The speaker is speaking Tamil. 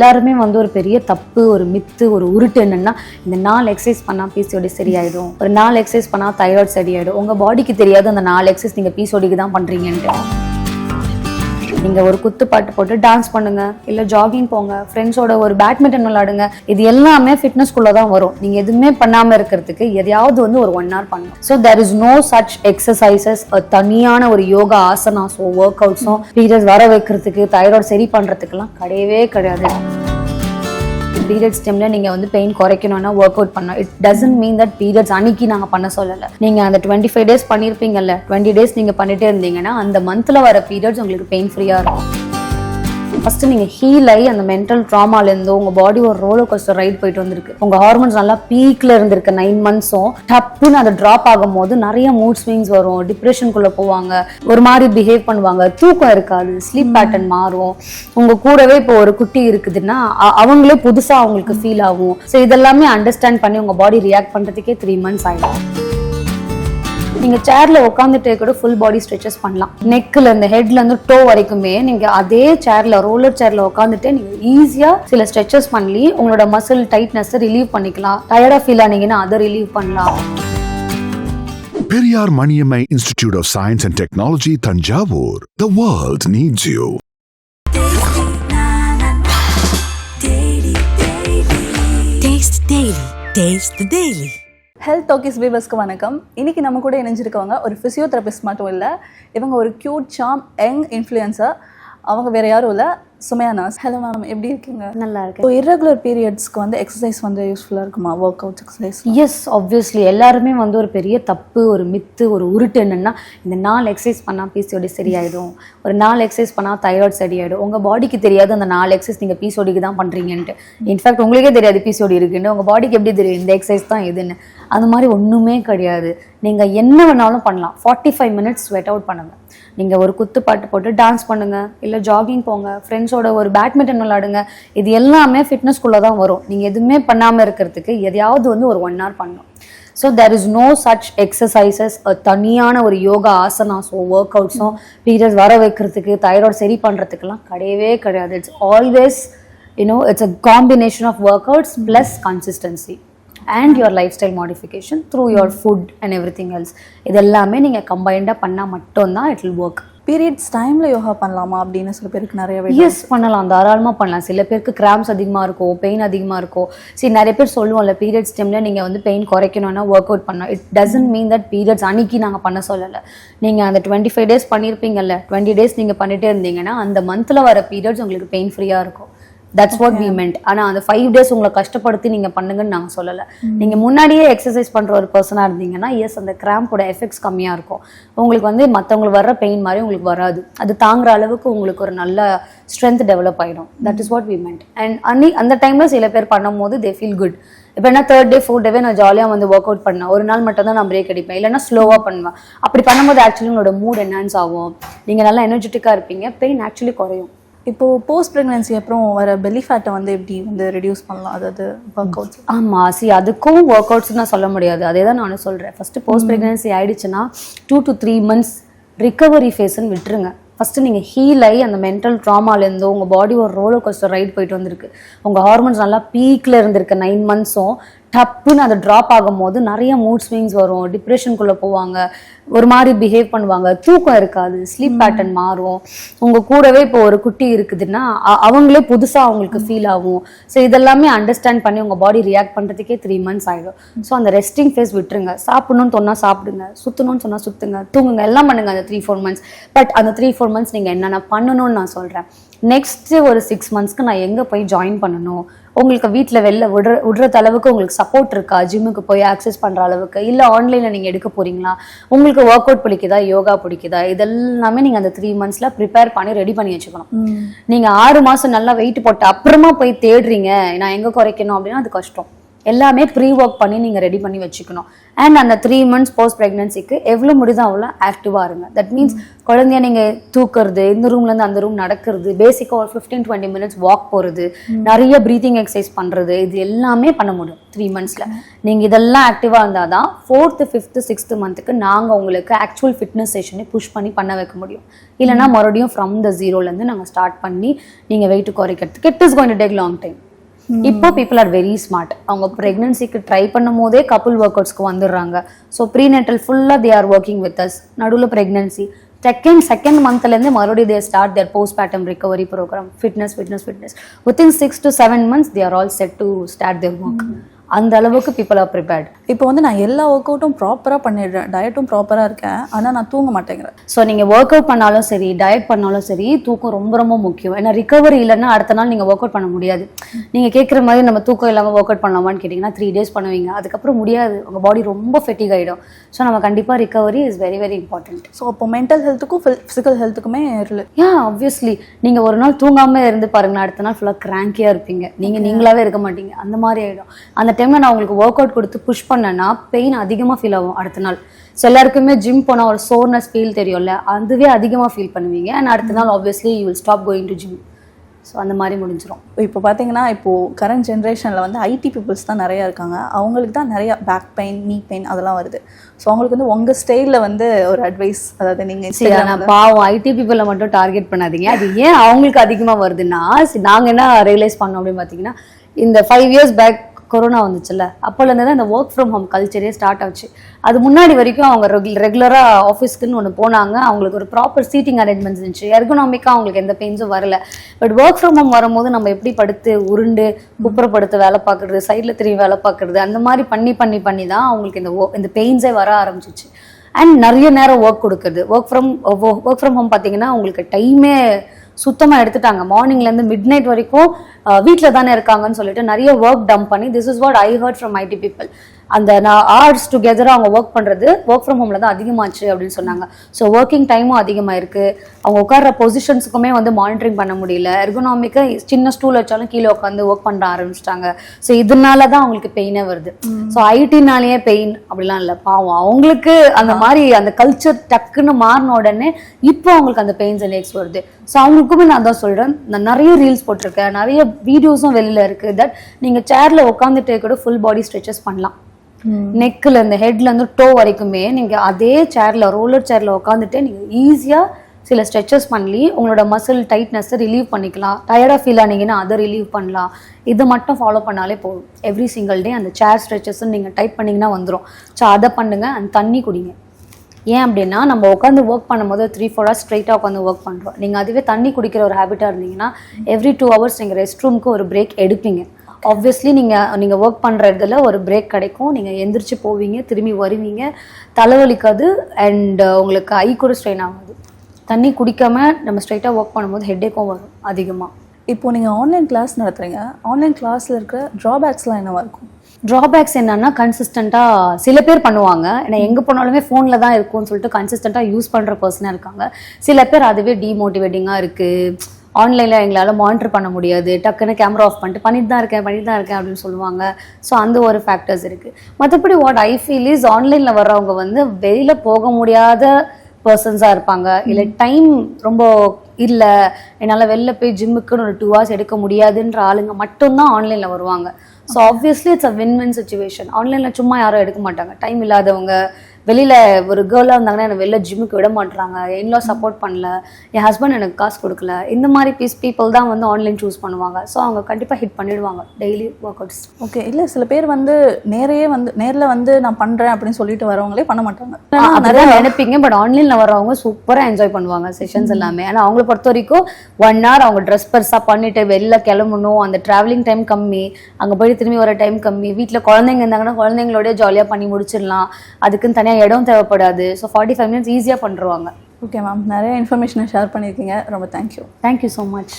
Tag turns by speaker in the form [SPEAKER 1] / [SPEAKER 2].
[SPEAKER 1] எல்லாருமே வந்து ஒரு பெரிய தப்பு ஒரு மித்து ஒரு உருட்டு என்னென்னா இந்த நாலு எக்ஸசைஸ் பண்ணால் பிசிஓடி சரியாயிடும். ஒரு நாலு எக்ஸசைஸ் பண்ணால் தைராய்டு சரியாயிடும். உங்கள் பாடிக்கு தெரியாது அந்த நாலு எக்ஸசைஸ் நீங்கள் பிசிஓடிக்கு தான் பண்ணுறீங்கன்ட்டு நீங்கள் ஒரு குத்துப்பாட்டு போட்டு டான்ஸ் பண்ணுங்க இல்லை ஜாகிங் போங்க ஃப்ரெண்ட்ஸோட ஒரு பேட்மிண்டன் விளாடுங்க இது எல்லாமே ஃபிட்னஸ்குள்ளே தான் வரும். நீங்கள் எதுவுமே பண்ணாமல் இருக்கிறதுக்கு எதையாவது வந்து ஒரு ஒன் ஹவர் பண்ணணும் so there is no such exercises தனியான ஒரு யோகா ஆசனாஸோ ஒர்க் அவுட்ஸோ பீரியட்ஸ் வர வைக்கிறதுக்கு தைராய்டு சரி பண்ணுறதுக்கெல்லாம் கிடையவே கிடையாது. பீரியட்ஸ் டைம்ல நீங்க வந்து பெயின் குறைக்கணும்னா ஒர்க் அவுட் பண்ணணும். It doesn't mean that periods அன்னைக்கு நாங்க பண்ண சொல்லல. நீங்க அந்த டுவெண்ட்டி ஃபைவ் டேஸ் பண்ணிருப்பீங்கல்ல டுவெண்ட்டி டேஸ் நீங்க பண்ணிட்டே இருந்தீங்கன்னா அந்த மந்த்ல வர பீரியட்ஸ் உங்களுக்கு பெயின் ஃப்ரீயா இருக்கும். ஃபர்ஸ்ட் நீங்க ஹீல் ஆகி அந்த மென்டல் ட்ராமால இருந்தோ உங்க பாடி ஒரு ரோலர் கோஸ்டர் ரைட் போயிட்டு வந்திருக்கு. உங்க ஹார்மோன்ஸ் நல்லா பீக்ல இருந்திருக்க நைன் மந்த்ஸும் டப்புன்னு அது டிராப் ஆகும்போது நிறைய மூட் ஸ்விங்ஸ் வரும். டிப்ரெஷனுக்குள்ள போவாங்க. ஒரு மாதிரி பிஹேவ் பண்ணுவாங்க. தூக்கம் இருக்காது. ஸ்லீப் பேட்டர்ன் மாறும். உங்க கூடவே இப்போ ஒரு குட்டி இருக்குதுன்னா அவங்களே புதுசா அவங்களுக்கு ஃபீல் ஆகும். ஸோ இதெல்லாமே அண்டர்ஸ்டாண்ட் பண்ணி உங்க பாடி ரியாக்ட் பண்றதுக்கே த்ரீ மந்த்ஸ் ஆயிடும். நீங்க சேர்ல உட்காந்துட்டே கூட ஃபுல் பாடி ஸ்ட்ரெச்சஸ் பண்ணலாம் நெக்ல இருந்து ஹெட்ல இருந்து டோ வரைக்குமே நீங்க அதே சேர்ல ரோலர் சேர்ல உட்காந்துட்டு நீங்க ஈஸியா சில ஸ்ட்ரெச்சஸ் பண்ணி உங்களோட மசில் டைட்னஸ் ரிலீவ் பண்ணிக்கலாம் டயர்டா ஃபீல் ஆனீங்கன்னா அதை ரிலீவ் பண்ணலாம்
[SPEAKER 2] Periyar Maniammai Institute of Science and Technology, Tanjavur. The world needs you.
[SPEAKER 3] Taste Daily. Taste the Daily.
[SPEAKER 4] Health talkies வீவர்ஸ்க்கு வணக்கம். இன்றைக்கி நம்ம கூட இணைஞ்சிருக்கவங்க ஒரு ஃபிசியோதெரபிஸ்ட் மட்டும் இல்லை இவங்க ஒரு க்யூட் சாம் யங் இன்ஃப்ளூயன்சர் அவங்க வேற யாரும் இல்லை. சுமையா நாஸ் ஹலோ மேம் எப்படி இருக்கீங்க?
[SPEAKER 1] நல்லா இருக்கு
[SPEAKER 4] irregular பீரியட்ஸ்க்கு வந்து எக்ஸசைஸ் வந்து யூஸ்ஃபுல்லாக இருக்குமா? Work out exercise
[SPEAKER 1] yes obviously எல்லாருமே வந்து ஒரு பெரிய தப்பு ஒரு மித்து ஒரு உருட்டு என்னன்னா இந்த நாலு எக்ஸசைஸ் பண்ணா பிசிஓடி சரியாயிடும். ஒரு நாலு எக்ஸசைஸ் பண்ணா தைராய்டு சரியாயிடும். உங்க பாடிக்கு தெரியாது அந்த நாலு எக்ஸசைஸ் நீங்க பிசிஓடிக்கு தான் பண்றீங்கன்ட்டு. இன்ஃபேக்ட் உங்களுக்கே தெரியாது பிசிஓடி இருக்குன்னு. உங்க பாடிக்கு எப்படி தெரியும் இந்த எக்ஸசைஸ் தான் எதுன்னு அந்த மாதிரி ஒண்ணுமே கிடையாது. நீங்க என்ன வேணாலும் பண்ணலாம். Forty five minutes sweat out பண்ணுங்க. நீங்க ஒரு குத்து பாட்டு போட்டு டான்ஸ் பண்ணுங்க இல்ல ஜாகிங் போங்க ஃப்ரெண்ட்ஸோட ஒரு பேட்மிண்டன் விளாடுங்க இது எல்லாமே ஃபிட்னஸ்குள்ள தான் வரும். நீங்க எதுவுமே பண்ணாம இருக்கிறதுக்கு எதையாவது வந்து ஒரு ஒன் ஹவர் பண்ணணும். So there is no such exercises தனியான ஒரு யோகா ஆசனாஸோ ஒர்க் அவுட்ஸோ பீரியட்ஸ் வர வைக்கிறதுக்கு தைராய்டு சரி பண்ணுறதுக்கெல்லாம் கிடையவே கிடையாது. It's always you know it's a combination of workouts plus consistency and your lifestyle modification through your food and everything else இது எல்லாமே நீங்கள் கம்பைண்டாக பண்ணால் மட்டும்தான் இட் வில் ஒர்க்
[SPEAKER 4] பீரியட்ஸ் டைமில் யோகா பண்ணலாமா அப்படின்னு சில பேருக்கு நிறையவே
[SPEAKER 1] எஸ் பண்ணலாம். தாராளமாக பண்ணலாம். சில பேருக்கு கிராம்ஸ் அதிகமாக இருக்கும் பெயின் அதிகமாக இருக்கும் சரி நிறைய பேர் சொல்லுவோம்ல பீரியட்ஸ் டைமில் நீங்கள் வந்து பெயின் குறைக்கணும்னா ஒர்க் அவுட் பண்ணணும் it doesn't mean that periods அன்னைக்கு நாங்கள் பண்ண சொல்லலை. நீங்கள் அந்த டுவெண்ட்டி ஃபைவ் டேஸ் பண்ணியிருப்பீங்கல்ல டுவெண்ட்டி டேஸ் நீங்கள் பண்ணிட்டே இருந்தீங்கன்னா அந்த மந்தில் வர பீரியட்ஸ் உங்களுக்கு பெயின் ஃப்ரீயாக இருக்கும். தட்ஸ் வாட் வி மென்ட் ஆனால் அந்த ஃபைவ் டேஸ் உங்களை கஷ்டப்படுத்தி நீங்கள் பண்ணுங்கன்னு நாங்கள் சொல்லலை. நீங்கள் முன்னாடியே எக்ஸசைஸ் பண்ணுற ஒரு பர்சனாக இருந்தீங்கன்னா எஸ் அந்த கிராம்போட எஃபெக்ட்ஸ் கம்மியாக இருக்கும். உங்களுக்கு வந்து மற்றவங்களுக்கு வர்ற பெயின் மாதிரி உங்களுக்கு வராது. அது தாங்குற அளவுக்கு உங்களுக்கு ஒரு நல்ல ஸ்ட்ரென்த் டெவலப் ஆகிடும் that is what we meant and அன்னி அந்த டைமில் சில பேர் பண்ணும்போது தே ஃபீல் குட் இப்போ என்ன தேர்ட் டே ஃபோர்த் டேவே நான் ஜாலியாக வந்து ஒர்க் அவுட் பண்ணேன். ஒரு நாள் மட்டும் தான் நான் பிரேக் அடிப்பேன். இல்லைன்னா ஸ்லோவாக பண்ணுவேன். அப்படி பண்ணும்போது ஆக்சுவலி உங்களோட மூட் என்ஹான்ஸ் ஆகும். நீங்கள் நல்லா எனர்ஜெட்டிக்காக இருப்பீங்க. பெயின் ஆக்சுவலி குறையும்.
[SPEAKER 4] இப்போது போஸ்ட் ப்ரெக்னன்சி அப்புறம் வர பெல்லி ஃபேட்டை வந்து எப்படி வந்து ரெடியூஸ் பண்ணலாம்? அதாவது ஒர்க் அவுட்ஸ்
[SPEAKER 1] ஆமா சி அதுக்கும் ஒர்க் அவுட்ஸ் நான் சொல்ல முடியாது. அதே தான் நான் சொல்கிறேன் ஃபஸ்ட்டு போஸ்ட் ப்ரெக்னன்சி ஆயிடுச்சுன்னா two to three months recovery ஃபேஸ்ன்னு விட்டுருங்க. ஃபஸ்ட்டு நீங்கள் ஹீல் ஆகி அந்த மென்டல் ட்ராமாலேருந்தோ உங்கள் பாடி ஒரு ரோலோ கோஸ்டர் ரைட் போயிட்டு வந்திருக்கு. உங்கள் ஹார்மோன்ஸ் நல்லா பீக்ல இருந்திருக்கு. நைன் மந்த்ஸும் டப்புன்னு அது ட்ராப் ஆகும்போது நிறைய மூட் ஸ்விங்ஸ் வரும். டிப்ரெஷனுக்குள்ள போவாங்க. ஒரு மாதிரி பிஹேவ் பண்ணுவாங்க. தூக்கம் இருக்காது. ஸ்லீப் பேட்டர்ன் மாறும். உங்க கூடவே இப்போ ஒரு குட்டி இருக்குதுன்னா அவங்களே புதுசா அவங்களுக்கு ஃபீல் ஆகும். ஸோ இதெல்லாமே அண்டர்ஸ்டாண்ட் பண்ணி உங்க பாடி ரியாக்ட் பண்றதுக்கே த்ரீ மந்த்ஸ் ஆயிடும். ஸோ அந்த ரெஸ்டிங் ஃபேஸ் விட்டுருங்க. சாப்பிடணும்னு சொன்னா சாப்பிடுங்க. சுத்தணும்னு சொன்னா சுத்துங்க. தூங்குங்க. எல்லாம் பண்ணுங்க அந்த த்ரீ ஃபோர் மந்த்ஸ் பட் அந்த த்ரீ ஃபோர் மந்த்ஸ் நீங்க என்னென்ன பண்ணணும்னு நான் சொல்றேன். நெக்ஸ்ட் ஒரு சிக்ஸ் மந்த்ஸ்க்கு நான் எங்க போய் ஜாயின் பண்ணணும்? உங்களுக்கு வீட்டில் வெளில விடுற விடுறது அளவுக்கு உங்களுக்கு சப்போர்ட் இருக்கா? ஜிம்முக்கு போய் ஆக்சஸ் பண்ற அளவுக்கு? இல்லை ஆன்லைனில் நீங்கள் எடுக்க போறீங்களா? உங்களுக்கு ஒர்க் அவுட் பிடிக்குதா? யோகா பிடிக்குதா? இதெல்லாமே நீங்கள் அந்த த்ரீ மந்த்ஸில் ப்ரிப்பேர் பண்ணி ரெடி பண்ணி வச்சுக்கணும். நீங்கள் ஆறு மாதம் நல்லா வெயிட் போட்டு அப்புறமா போய் தேடுறீங்க. நான் எங்கே குறைக்கணும் அப்படின்னா அது கஷ்டம். எல்லாமே ப்ரீ ஒர்க் பண்ணி நீங்கள் ரெடி பண்ணி வச்சுக்கணும். அண்ட் அந்த த்ரீ மந்த்ஸ் போஸ்ட் ப்ரெக்னன்சிக்கு எவ்வளோ முடியுதோ அவ்வளோ ஆக்டிவாக இருங்க. தட் மீன்ஸ் குழந்தைய நீங்கள் தூக்குறது இந்த ரூம்லேருந்து அந்த ரூம் நடக்கிறது பேசிக்காக ஒரு ஃபிஃப்டீன் டுவெண்ட்டி மினிட்ஸ் வாக் போகிறது நிறைய ப்ரீத்திங் எக்ஸசைஸ் பண்ணுறது இது எல்லாமே பண்ண முடியும் த்ரீ மந்த்ஸில் நீங்கள் இதெல்லாம் ஆக்டிவாக இருந்தால் தான் ஃபோர்த்து ஃபிஃப்த்து சிக்ஸ்த்து மந்த்துக்கு நாங்கள் உங்களுக்கு ஆக்சுவல் ஃபிட்னஸ் செஷனை புஷ் பண்ணி பண்ண வைக்க முடியும். இல்லைனா மறுபடியும் ஃப்ரம் த ஜீரோலேருந்து நாங்கள் ஸ்டார்ட் பண்ணி நீங்கள் வெயிட் குறைக்கிறதுக்கு it is going to take long time இப்போ பீப்புள் ஆர் வெரி ஸ்மார்ட் அவங்க ப்ரெக்னன்சிக்கு ட்ரை பண்ணும் போதே கப்புள் ஒர்க் அவுட்ஸ்க்கு வந்துடுறாங்க ஸோ ப்ரீநெட்டல் ஃபுல்லாக they are working with us நடுவில் ப்ரெக்னன்சி செகண்ட் செகண்ட் மந்த்லேருந்து மறுபடியும் they start their postpartum recovery program fitness fitness fitness within six to seven months they are all set to start their work அந்த அளவுக்கு பீப்புள் ஆர் ப்ரிப்பேர்ட்
[SPEAKER 4] இப்போ வந்து நான் எல்லா ஒர்க் அவுட்டும் ப்ராப்பராக பண்ணிடுறேன். டயட்டும் ப்ராப்பராக இருக்கேன். ஆனால் நான் தூங்க மாட்டேங்கிறேன்.
[SPEAKER 1] ஸோ நீங்கள் ஒர்க் அவுட் பண்ணாலும் சரி டயட் பண்ணாலும் சரி தூக்கம் ரொம்ப ரொம்ப முக்கியம். ஏன்னா ரிகவரி இல்லைன்னா அடுத்த நாள் நீங்கள் ஒர்க் அவுட் பண்ண முடியாது. நீங்கள் கேட்குற மாதிரி நம்ம தூக்கம் இல்லாமல் ஒர்க் அவுட் பண்ணலாமான்னு கேட்டிங்கன்னா த்ரீ டேஸ் பண்ணுவீங்க. அதுக்கப்புறம் முடியாது. உங்கள் பாடி ரொம்ப ஃபெட்டிக் ஆகிடும் ஸோ நம்ம கண்டிப்பாக recovery is very very important
[SPEAKER 4] so அப்போ மென்டல் ஹெல்த்துக்கும் ஃபிசிக்கல் ஹெல்த்துக்குமே
[SPEAKER 1] ஏன் ஆப்வியஸ்லி நீங்கள் ஒரு நாள் தூங்காமல் இருந்து பாருங்களேன் அடுத்த நாள் ஃபுல்லாக கிராங்கியாக இருப்பீங்க. நீங்கள் நீங்களாவே இருக்க மாட்டீங்க. அந்த மாதிரி ஆகிடும் அந்த டைமில் நான் உங்களுக்கு ஒர்க் அவுட் கொடுத்து புஷ் பண்ணேன்னா பெயின் அதிகமாக ஃபீல் ஆகும் அடுத்த நாள். ஸோ எல்லாருக்குமே ஜிம் போனால் ஒரு சோர்னஸ் ஃபீல் தெரியும்ல? அதுவே அதிகமாக ஃபீல் பண்ணுவீங்க. அண்ட் அடுத்த நாள் obviously you will stop going to gym so அந்த மாதிரி முடிஞ்சிரும்.
[SPEAKER 4] இப்போ பார்த்தீங்கன்னா இப்போது கரண்ட் ஜென்ரேஷனில் வந்து ஐடி பீப்புள்ஸ் தான் நிறையா இருக்காங்க. அவங்களுக்கு தான் நிறையா பேக் பெயின் நீ பெயின் அதெல்லாம் வருது. ஸோ அவங்களுக்கு வந்து உங்கள் ஸ்டைலில் வந்து ஒரு அட்வைஸ் அதாவது நீங்கள்
[SPEAKER 1] பாவம் ஐடி பீப்புளை மட்டும் டார்கெட் பண்ணாதீங்க. அது ஏன் அவங்களுக்கு அதிகமா வருதுன்னா சரி, நாங்க என்ன ரியலைஸ் பண்ணோம் அப்படின்னு பாத்தீங்கன்னா இந்த ஃபைவ் இயர்ஸ் பேக் கொரோனா வந்துச்சுல்ல அப்போலேருந்து தான் இந்த ஒர்க் ஃப்ரம் ஹோம் கல்ச்சரே ஸ்டார்ட் ஆச்சு. அது முன்னாடி வரைக்கும் அவங்க ரெகு ரெகுலராக ஆஃபீஸ்க்குன்னு ஒன்று போனாங்க. அவங்களுக்கு ஒரு ப்ராப்பர் சீட்டிங் அரேஞ்ச்மெண்ட்ஸ் இருந்துச்சு. எர்கனாமிக்காக அவங்களுக்கு எந்த பெயின்ஸும் வரல. பட் ஒர்க் ஃப்ரம் ஹோம் வரும்போது நம்ம எப்படி படுத்து உருண்டு குப்புறப்படுத்து வேலை பார்க்குறது சைடில் திரும்பி வேலை பார்க்குறது அந்த மாதிரி பண்ணி பண்ணி பண்ணி தான் அவங்களுக்கு இந்த இந்த பெயின்ஸே வர ஆரம்பிச்சிச்சு. அண்ட் நிறைய நேரம் ஒர்க் கொடுக்குது work from work from home பார்த்தீங்கன்னா உங்களுக்கு டைமே சுத்தமாக எடுத்துட்டாங்க. மார்னிங்லேருந்து மிட் நைட் வரைக்கும் வீட்டில் தானே இருக்காங்கன்னு சொல்லிட்டு நிறைய ஒர்க் டம்ப் பண்ணி this is what I heard from IT people அந்த நான் ஆர்ட்ஸ் டுகெதராக அவங்க ஒர்க் பண்ணுறது ஒர்க் ஃப்ரம் ஹோமில் தான் அதிகமாச்சு அப்படின்னு சொன்னாங்க. ஸோ ஒர்க்கிங் டைமும் அதிகமாக இருக்குது அவங்க உட்கார்ற பொசிஷன்ஸுக்குமே வந்து மானிட்டரிங் பண்ண முடியல. எர்கனாமிக்கா சின்ன ஸ்டூல் வச்சாலும் கீழே உட்காந்து ஒர்க் பண்ண ஆரம்பிச்சிட்டாங்க. ஸோ இதனால தான் அவங்களுக்கு பெயினே வருது. ஸோ ஐடினாலேயே பெயின் அப்படிலாம் இல்லை. பாவம் அவங்களுக்கு அந்த மாதிரி அந்த கல்ச்சர் டக்குன்னு மாறின உடனே இப்போ அவங்களுக்கு அந்த பெயின்ஸ் அண்ட் ஏக்ஸ் வருது. ஸோ அவங்களுக்குமே நான் தான் சொல்கிறேன் நான் நிறைய ரீல்ஸ் போட்டிருக்கேன். நிறைய வீடியோஸும் வெளியில் இருக்குது தட் நீங்கள் சேரில் உட்காந்துட்டே கூட ஃபுல் பாடி ஸ்ட்ரெச்சஸ் பண்ணலாம். நெக்கில் இந்த ஹெட்ல இருந்து டோ வரைக்குமே நீங்கள் அதே சேரில் ரோலர் சேரில் உட்காந்துட்டு நீங்கள் ஈஸியாக சில ஸ்ட்ரெச்சஸ் பண்ணி உங்களோட மசில் டைட்னஸை ரிலீவ் பண்ணிக்கலாம். டயர்டாக ஃபீல் ஆனீங்கன்னா அதை ரிலீவ் பண்ணலாம். இது மட்டும் ஃபாலோ பண்ணாலே போதும். எவ்ரி சிங்கிள் டே அந்த சேர் ஸ்ட்ரெச்சஸ் நீங்கள் டைட் பண்ணிங்கன்னா வந்துடும் ஸோ அதை பண்ணுங்கள் அந்த தண்ணி குடிங்க. ஏன் அப்படின்னா நம்ம உட்காந்து ஒர்க் பண்ணும்போது த்ரீ ஃபோர் ஹவர்ஸ் ஸ்ட்ரைட்டாக உட்காந்து ஒர்க் பண்ணுறோம் நீங்கள் அதுவே தண்ணி குடிக்கிற ஒரு ஹேபிட்டாக இருந்தீங்கன்னா எவ்ரி டூ ஹவர்ஸ் நீங்கள் ரெஸ்ட் ரூமுக்கு ஒரு பிரேக் எடுப்பீங்க. ஆப்வியஸ்லி நீங்கள் நீங்கள் ஒர்க் பண்ணுற இடத்துல ஒரு பிரேக் கிடைக்கும். நீங்கள் எந்திரிச்சு போவீங்க திரும்பி வருவீங்க. தலைவலிக்காது அண்ட் உங்களுக்கு ஐ கூட ஸ்ட்ரெயின் ஆகாது. தண்ணி குடிக்காம நம்ம ஸ்ட்ரைட்டாக ஒர்க் பண்ணும்போது ஹெட்டேக்கும் வரும் அதிகமாக
[SPEAKER 4] இப்போ நீங்கள் ஆன்லைன் கிளாஸ் நடத்துறீங்க. ஆன்லைன் கிளாஸில் இருக்கிற ட்ராபேக்ஸ்லாம் என்னவா இருக்கும்?
[SPEAKER 1] ட்ராபேக்ஸ் என்னன்னா கன்சிஸ்டண்ட்டாக சில பேர் பண்ணுவாங்க. ஏன்னா எங்கே போனாலுமே ஃபோனில் தான் இருக்கும்னு சொல்லிட்டு கன்சிஸ்டண்ட்டாக யூஸ் பண்ணுற பர்சனாக இருக்காங்க. சில பேர் அதுவே டிமோட்டிவேட்டிங்காக இருக்குது ஆன்லைனில் எங்களால் மானிட்டர் பண்ண முடியாது. டக்குன்னு கேமரா ஆஃப் பண்ணிட்டு பண்ணிட்டு தான் இருக்கேன் பண்ணிட்டு தான் இருக்கேன் அப்படின்னு சொல்லுவாங்க. ஸோ அந்த ஒரு ஃபேக்டர்ஸ் இருக்குது மற்றபடி வாட் ஐ ஃபீல் இஸ் ஆன்லைனில் வர்றவங்க வந்து வெளியில் போக முடியாத பர்சன்ஸாக இருப்பாங்க. இல்லை டைம் ரொம்ப இல்லை. என்னால் வெளில போய் ஜிம்முக்குன்னு ஒரு டூ ஹவர்ஸ் எடுக்க முடியாதுன்ற ஆளுங்க மட்டும்தான் ஆன்லைனில் வருவாங்க. So obviously it's a win win situation ஆன்லைனில் சும்மா யாரும் எடுக்க மாட்டாங்க. டைம் இல்லாதவங்க வெளியில் ஒரு கேர்ளாக இருந்தாங்கன்னா என்னை வெளில ஜிம்முக்கு விட மாட்றாங்க. இன்லா சப்போர்ட் பண்ணல. என் ஹஸ்பண்ட் எனக்கு காசு கொடுக்கல. இந்த மாதிரி பீஸ் பீப்புள் தான் வந்து ஆன்லைன் சூஸ் பண்ணுவாங்க. ஸோ அவங்க கண்டிப்பாக ஹிட் பண்ணிடுவாங்க. டெய்லி ஒர்க் அவுட்ஸ்
[SPEAKER 4] ஓகே இல்லை சில பேர் வந்து நேரையே வந்து நேரில் வந்து நான் பண்ணுறேன் அப்படின்னு சொல்லிட்டு வரவங்களே பண்ண மாட்டாங்க.
[SPEAKER 1] நிறைய நினைப்பீங்க. பட் ஆன்லைன்ல வரவங்க சூப்பரா என்ஜாய் பண்ணுவாங்க செஷன்ஸ் எல்லாமே. ஆனா அவங்கள பொறுத்த வரைக்கும் ஒன் ஹவர் அவங்க ட்ரெஸ் பெருசா பண்ணிட்டு வெளில கிளம்பணும். அந்த டிராவலிங் டைம் கம்மி. அங்க போய் திரும்பி வர டைம் கம்மி. வீட்ல குழந்தைங்க இருந்தாங்கன்னா குழந்தைங்களோட ஜாலியா பண்ணி முடிச்சிடலாம். அதுக்குன்னு தனியா இடம் தேவைப்படாது. ஸோ ஃபார்ட்டி ஃபைவ் மினிட்ஸ் ஈஸியா பண்ருவாங்க
[SPEAKER 4] ஓகே மேம் நிறைய இன்ஃபர்மேஷனை ஷேர் பண்ணியிருக்கீங்க ரொம்ப தேங்க்யூ
[SPEAKER 1] தேங்க்யூ ஸோ மச்